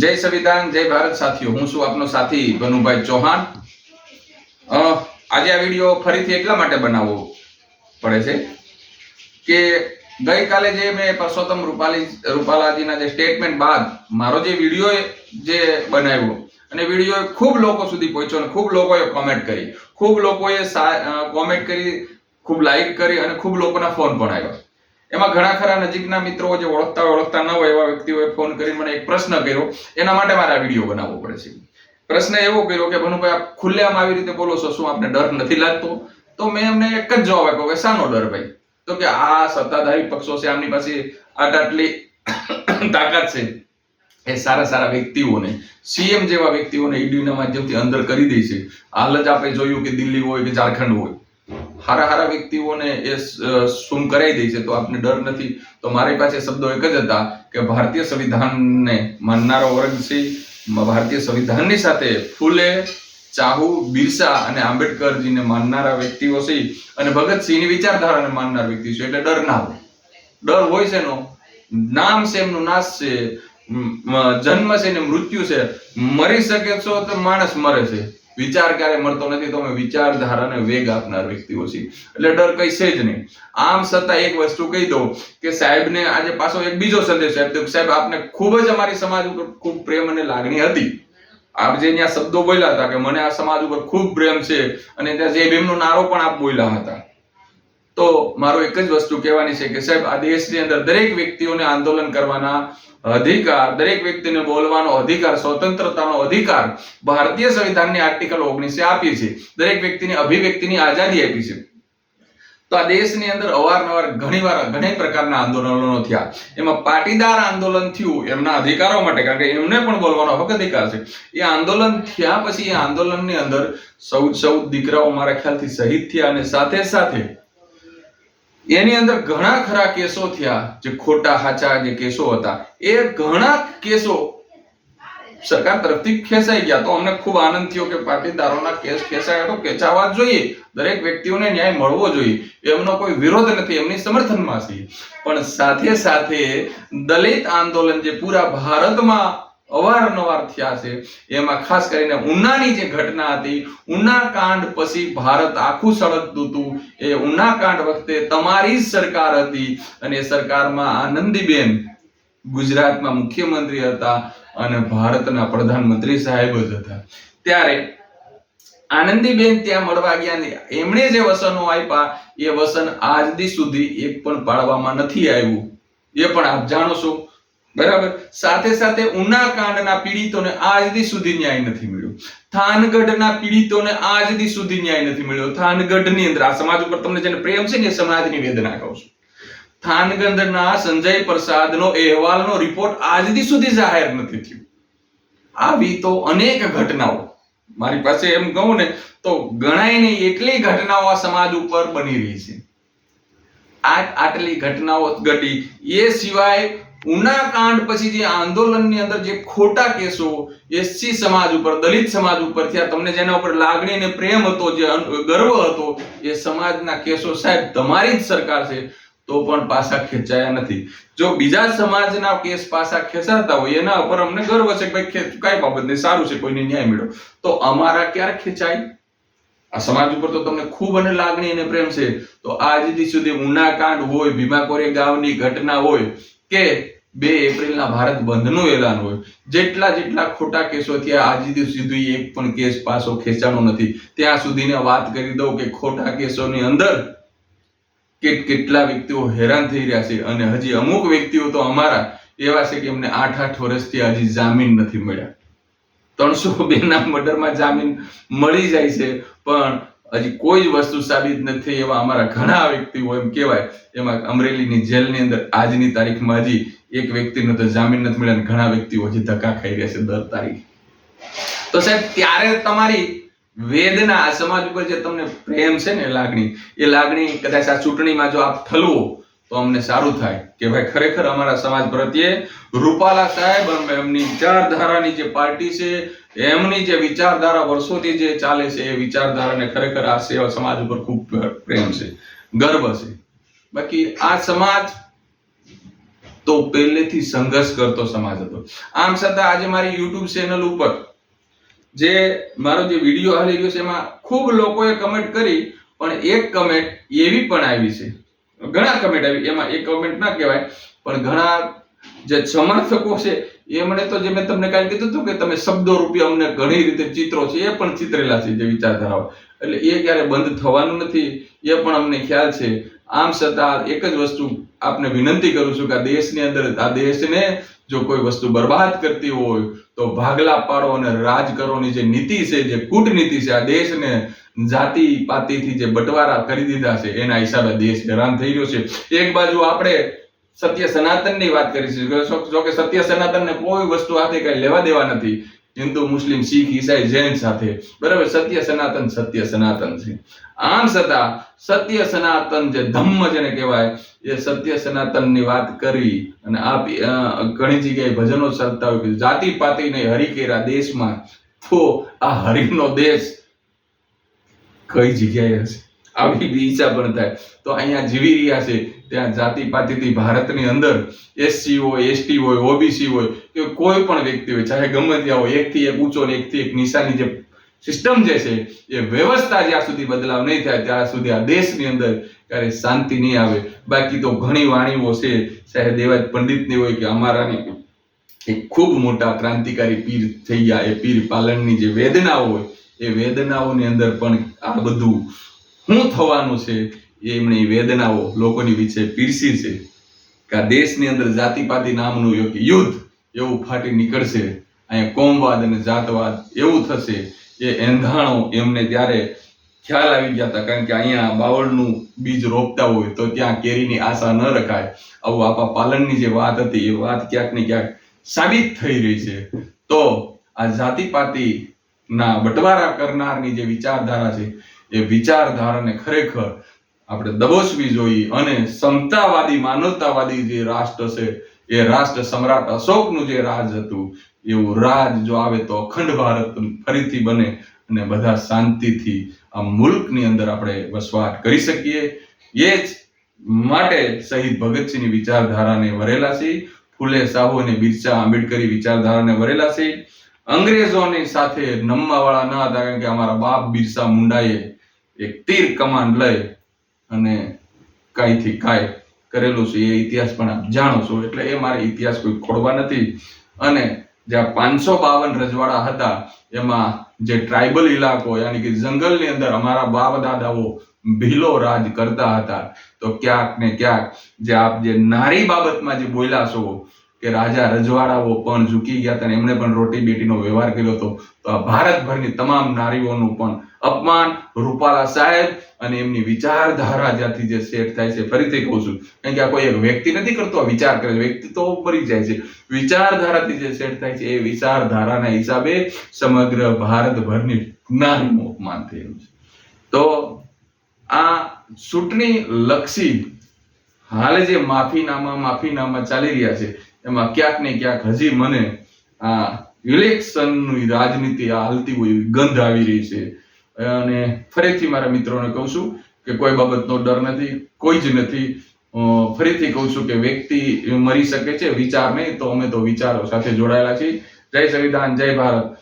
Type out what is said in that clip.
જય સંવિધાન, જય ભારત સાથીઓ. હું છું આપનો સાથી ભનુભાઈ ચૌહાણ. આજે આ વીડિયો ફરીથી એટલા માટે બનાવવો પડે છે કે ગઈકાલે જે મેં પરસોત્તમ રૂપાલી, રૂપાલાજીના જે સ્ટેટમેન્ટ બાદ મારો જે વીડિયો જે બનાવ્યો, અને વીડિયો ખૂબ લોકો સુધી પહોંચ્યો અને ખૂબ લોકોએ કોમેન્ટ કરી. ખૂબ લોકોએ કોમેન્ટ કરી, ખૂબ લાઈક કરી અને ખૂબ લોકોના ફોન પણ આવ્યા. એમાં ઘણા ખરા નજીકના મિત્રો જે ઓળખતા ઓળખતા ન હોય એવા વ્યક્તિઓએ ફોન કરી મને એક પ્રશ્ન કર્યો. એના માટે મારે આ વીડિયો બનાવવો પડે છે. પ્રશ્ન એવો કર્યો કે, ભનુભાઈ, આપ ખુલ્લેઆમ આવી રીતે બોલો છો, શું આપને ડર નથી લાગતો? તો મેં એમને એક જ જવાબ આપ્યો કે, શાનો ડર ભાઈ? તો કે, આ સત્તાધારી પક્ષો છે, આમની પાસે આટ આટલી તાકાત છે. એ સારા સારા વ્યક્તિઓને, સીએમ જેવા વ્યક્તિઓને ઈડીના માધ્યમથી અંદર કરી દે છે. હાલ જ આપણે જોયું કે દિલ્હી હોય કે ઝારખંડ હોય. હારા હારા વ્યક્તિઓને એ સુમ કરાઈ દે છે, તો આપને ડર નથી. તો મારી પાસે શબ્દો એક જ હતા કે ભારતીય સંવિધાનને માનનારો વર્ગ ભારતીય સંવિધાનની સાથે ફૂલે, ચાહુ, બિરસા અને આંબેડકરજીને માનનારા વ્યક્તિઓ છે. અને ભગતસિંહની વિચારધારાને માનનાર વ્યક્તિ છે, એટલે ડર ના હોય. ડર હોય છે નો નામ છે, એમનું નાશ છે. જન્મ છે ને મૃત્યુ છે. મરી શકે છો તો માણસ મરે છે. વિચાર ક્યારે મળતો નથી તો અમે વિચારધારાને વેગ આપનાર વ્યક્તિઓ છીએ. એટલે ડર કઈ છે જ નહીં. આમ છતાં એક વસ્તુ કહી દઉં કે સાહેબને આજે પાછો એક બીજો સંદેશ આપ્યો સાહેબ, આપને ખૂબ જ અમારી સમાજ ઉપર ખૂબ પ્રેમ અને લાગણી હતી. આપ જે ત્યાં શબ્દો બોલ્યા હતા કે મને આ સમાજ ઉપર ખૂબ પ્રેમ છે અને ત્યાં જે ભીમનો નારો પણ આપ બોલ્યા હતા. તો મારો એક જ વસ્તુ કહેવાની છે કે સાહેબ, આ દેશની અંદર દરેક વ્યક્તિઓને આંદોલન કરવાના અધિકાર, દરેક વ્યક્તિને બોલવાનો અધિકાર, સ્વતંત્રતાનો અધિકાર ભારતીય સંવિધાનની આર્ટિકલ ઓગણીસે આપી છે. દરેક વ્યક્તિને અભિવ્યક્તિની આઝાદી આપી છે. તો આ દેશની અંદર અવારનવાર ઘણીવાર ઘણી પ્રકારના આંદોલનો થયા. એમાં પાટીદાર આંદોલન થયું એમના અધિકારો માટે, કારણ કે એમને પણ બોલવાનો હક અધિકાર છે. એ આંદોલન થયા પછી એ આંદોલનની અંદર સૌ સૌ દીકરાઓ મારા ખ્યાલથી શહીદ થયા અને સાથે સાથે એની અંદર ઘણા ખરા કેસો થયા, જે ખોટા હાચા જે કેસો હતા, એ ઘણા કેસો સરકાર તરફથી ખેંચાઈ ગયા. તો અમને ખૂબ આનંદ થયો કે પાટીદારોના કેસ ખેંચાયા તો ખેંચાવા જોઈએ. દરેક વ્યક્તિઓને ન્યાય મળવો જોઈએ. એમનો કોઈ વિરોધ નથી, એમની સમર્થનમાં છે પણ સાથે સાથે દલિત આંદોલન જે પૂરા ભારતમાં અવારનવાર થયા છે. એમાં ખાસ કરીને ઉનાની જે ઘટના હતી ઉના કાંડ પછી ભારત આખું સળગતું હતું. એ ઉના કાંડ વખતે તમારી જ સરકાર હતી અને સરકારમાં આનંદીબેન ગુજરાતમાં મુખ્યમંત્રી હતા અને ભારતના પ્રધાનમંત્રી સાહેબ જ હતા. ત્યારે આનંદીબેન ત્યાં મળવા ગયા એમણે જે વસનો આપ્યા, એ વસન આજ સુધી એક પણ પાળવામાં નથી આવ્યું. એ પણ આપ જાણો છો. બરાબર? સાથે સાથે ઉના કાંડના પીડિતોને આજ દી સુધી ન્યાય નથી મળ્યો. થાનગઢના પીડિતોને આજ દી સુધી ન્યાય નથી મળ્યો. થાનગઢની અંદર, આ સમાજ ઉપર તમને જેને પ્રેમ છે ને એ સમાજની વેદના કહું છું. થાનગઢના સંજય પ્રસાદનો અહેવાલનો રિપોર્ટ આજથી સુધી જાહેર નથી થયો. આવી તો અનેક ઘટનાઓ. મારી પાસે એમ કહું ને, તો ગણાય નહીં એટલી ઘટનાઓ આ સમાજ ઉપર બની રહી છે. આ આટલી ઘટનાઓ ઘટી. એ સિવાય ઉના કાંડ પછી જે આંદોલનની અંદર જે ખોટા કેસો એસસી સમાજ ઉપર, દલિત સમાજ ઉપર થયા, તમને જેના ઉપર લાગણી અને પ્રેમ હતો, જે ગર્વ હતો, એ સમાજના કેસો સાહેબ તમારી જ સરકાર છે, તો પણ પાછા ખેંચાયા નથી. જો બીજા સમાજના કેસ પાછા ખેંચાતા હોય, એના ઉપર અમને ગર્વ છે કે ભાઈ કઈ બાબતને બાબત સારું છે, કોઈને ન્યાય મળ્યો. તો અમારા ક્યારે ખેંચાય? આ સમાજ ઉપર તો તમને ખૂબ અને લાગણી અને પ્રેમ છે. તો આજ સુધી ઉના કાંડ હોય ભીમા કોરેગાંવની ઘટના હોય કે બે એપ્રિલના ભારત બંધનું એલાન હોય. જેટલા જેટલા ખોટા કેસો થયા, આજ સુધી એક પણ કેસ પાછો ખેંચાણો નથી. ત્યાં સુધીને વાત કરી દઉં કે ખોટા કેસોની અંદર કે કેટલા વ્યક્તિઓ હેરાન થઈ રહ્યા છે અને હજી અમુક વ્યક્તિઓ તો અમારા એવા છે કે એમને આઠ આઠ વર્ષથી હજી જામીન નથી મળ્યા. ત્રણસો બેના મર્ડરમાં જામીન મળી જાય છે, પણ હજી કોઈ જ વસ્તુ સાબિત નથી એવા અમારા ઘણા વ્યક્તિઓ એમ કહેવાય. એમાં અમરેલીની જેલની અંદર આજની તારીખમાં હજી એક વ્યક્તિનો તો જામીન નથી મળ્યા ઘણા વ્યક્તિઓ હજી ધક્કા ખાઈ રહ્યા છે દર તારીખ. તો સાહેબ, ત્યારે તમારી વેદના સમાજ ઉપર જે તમને પ્રેમ છે ને લાગણી, એ લાગણી કદાચ આ ચૂંટણીમાં જો આપ ઠલવો તો અમને સારું થાય કે ભાઈ ખરેખર અમારા સમાજ પ્રત્યે રૂપાલા સાહેબ એમની વિચારધારાની જે પાર્ટી છે, એમની જે વિચારધારા વર્ષોથી જે ચાલે છે, એ વિચારધારાને ખરેખર આ સેવા સમાજ ઉપર ખૂબ પ્રેમ છે, ગર્વ છે. બાકી આ સમાજ તો પહેલેથી સંઘર્ષ કરતો સમાજ હતો. આમ છતાં આજે મારી યુટ્યુબ ચેનલ ઉપર જે મારો જે વીડિયો હાલી રહ્યો છે, એમાં ખૂબ લોકોએ કમેન્ટ કરી, પણ એક કમેન્ટ એવી પણ આવી છે. ઘણા કમેન્ટ આવી. એમાં એક કમેન્ટ ના કહેવાય, પણ ઘણા જે સમર્થકો છે એ મને તો જે મેં તમને કાલે કીધું હતું કે તમે શબ્દો રૂપે અમને ઘણી રીતે ચિત્રો છે, એ પણ ચિતરેલા છે જે વિચારધારાઓ. એટલે એ ક્યારે બંધ થવાનું નથી, એ પણ અમને ખ્યાલ છે. આમ છતાં એક જ વસ્તુ આપને વિનંતી કરું છું કે આ દેશની અંદર, આ દેશને જો કોઈ વસ્તુ બરબાદ કરતી હોય, તો ભાગલા પાડો અને રાજ કરોની જે નીતિ છે, જે કૂટનીતિ છે, આ દેશને જાતિ પાતિથી જે બટવારા કરી દીધા છે, એના હિસાબે દેશ હેરાન થઈ રહ્યો છે. એક બાજુ આપણે સત્ય સનાતનની વાત કરીશું. જો કે સત્ય સનાતનને કોઈ વસ્તુ આથી કઈ લેવા દેવા નથી. હિન્દુ, મુસ્લિમ, શીખ, ઈસાઈ, જૈન સાથે. બરાબર? સત્ય, સનાતન સત્ય, સનાતન છે. આમ છતાં, સત્ય, સનાતન જે ધમ્મ જેને કહેવાય, એ સત્ય, સનાતનની વાત કરી અને આ ઘણી જગ્યાએ ભજનો ચાલતા હોય જાતિ પાતિ ને હરિકેરા દેશમાં. તો આ હરિનો દેશ કઈ જગ્યાએ હશે? આવી ઈચ્છા પણ થાય. તો અહીંયા જીવી રહ્યા છે. ત્યાં જાતિ પાતિથી ભારતની અંદર એસસી હોય એસટી હોય ઓબીસી હોય કે કોઈ પણ વ્યક્તિ હોય, ચાહે ગમે ત્યાં હોય એકથી એક ઊંચો ને એકથી એક નિશાની જે સિસ્ટમ જે છે, એ વ્યવસ્થા જ્યાં સુધી બદલાવ નહીં થાય, ત્યાં સુધી આ દેશની અંદર ક્યારે શાંતિ નહીં આવે. બાકી તો ઘણી વાણીઓ છે, ચાહે દેવાજ પંડિતની હોય કે અમારાની. એ ખૂબ મોટા ક્રાંતિકારી પીર થઈ ગયા. એ પીર પાલનની જે વેદનાઓ હોય, એ વેદનાઓની અંદર પણ આ બધું શું થવાનું છે? એ એમણે વેદનાઓ લોકોની વિશે પીરસી છે કે આ દેશની અંદર જાતિપાતિ નામનું એક યુદ્ધ એવું ફાટી નીકળશે. અહીંયા કોમવાદ અને જાતવાદ એવું થશે. એ એંધાણો એમને ત્યારે ખ્યાલ આવી ગયા હતા કારણ કે અહીંયા બાવળનું બીજ રોપતા હોય તો ત્યાં કેરીની આશા ન રખાય. આવું આપા પાલનની જે વાત હતી, એ વાત ક્યાંક ને ક્યાંક સાબિત થઈ રહી છે. તો આ જાતિપાતિ ના બટવારા કરનારની જે વિચારધારા છે એ વિચારધારાને ખરેખર આપણે દબોચવી જોઈએ અને સમતાવાદી, માનવતાવાદી જે રાષ્ટ્ર છે, એ રાષ્ટ્ર સમ્રાટ અશોકનું જે રાજ હતું, એવું રાજ જો આવે તો અખંડ ભારત ફરીથી બને અને બધા શાંતિથી આ મુલ્કની અંદર આપણે વસવાટ કરી શકીએ. એ જ માટે શહીદ ભગતસિંહની વિચારધારાને વરેલા છે, ફૂલે સાહુ અને બિરસા આંબેડકરી વિચારધારાને વરેલા છે. અંગ્રેજોની સાથે નમવાવાળા ન હતા, કારણ કે અમારા બાપ બિરસા મુંડાએ એક તીર કમાન લઈ અને કાંઈથી કાંઈ કરેલું છે એ ઇતિહાસ પણ આપ જાણો છો. એટલે એ મારે ઇતિહાસ કોઈ ખોડવા નથી. અને જ્યાં પાંચસો બાવન રજવાડા હતા, એમાં જે ટ્રાઇબલ ઇલાકો યાની કે જંગલની અંદર અમારા બાપ દાદાઓ ભીલો રાજ કરતા હતા. તો ક્યાંક ને ક્યાંક જે આપ જે નારી બાબતમાં જે બોલ્યા છો કે રાજા રજવાડાઓ પણ ઝૂકી ગયા હતા એમણે પણ રોટી બેટીનો વ્યવહાર કર્યો હતો. તો આ ભારતભરની તમામ નારીઓનું પણ અપમાન રૂપાલા સાહેબ અને એમની વિચારધારા જ્યાંથી જે સેટ થાય છે, ફરીથી કહું છું, કારણ કે આ કોઈ એક વ્યક્તિ નથી કરતો વિચાર કરે વ્યક્તિ તો મરી જાય છે. વિચારધારાથી જે સેટ થાય છે, એ વિચારધારાના હિસાબે સમગ્ર ભારતભરની નારીનું અપમાન થયેલું છે. તો આ ચૂંટણી લક્ષી હાલ જે માફીનામા માફીનામા ચાલી રહ્યા છે એમાં ક્યાંક ને ક્યાંક હજી મને આ ઇલેક્શનની રાજનીતિ આ હાલતી હોય એવી ગંધ આવી રહી છે. અને ફરીથી મારા મિત્રોને કહું છું કે કોઈ બાબતનો ડર નથી, કોઈ જ નથી. ફરીથી કહું છું કે વ્યક્તિ મરી શકે છે, વિચાર નહીં તો અમે તો વિચારો સાથે જોડાયેલા છીએ. જય સંવિધાન, જય ભારત.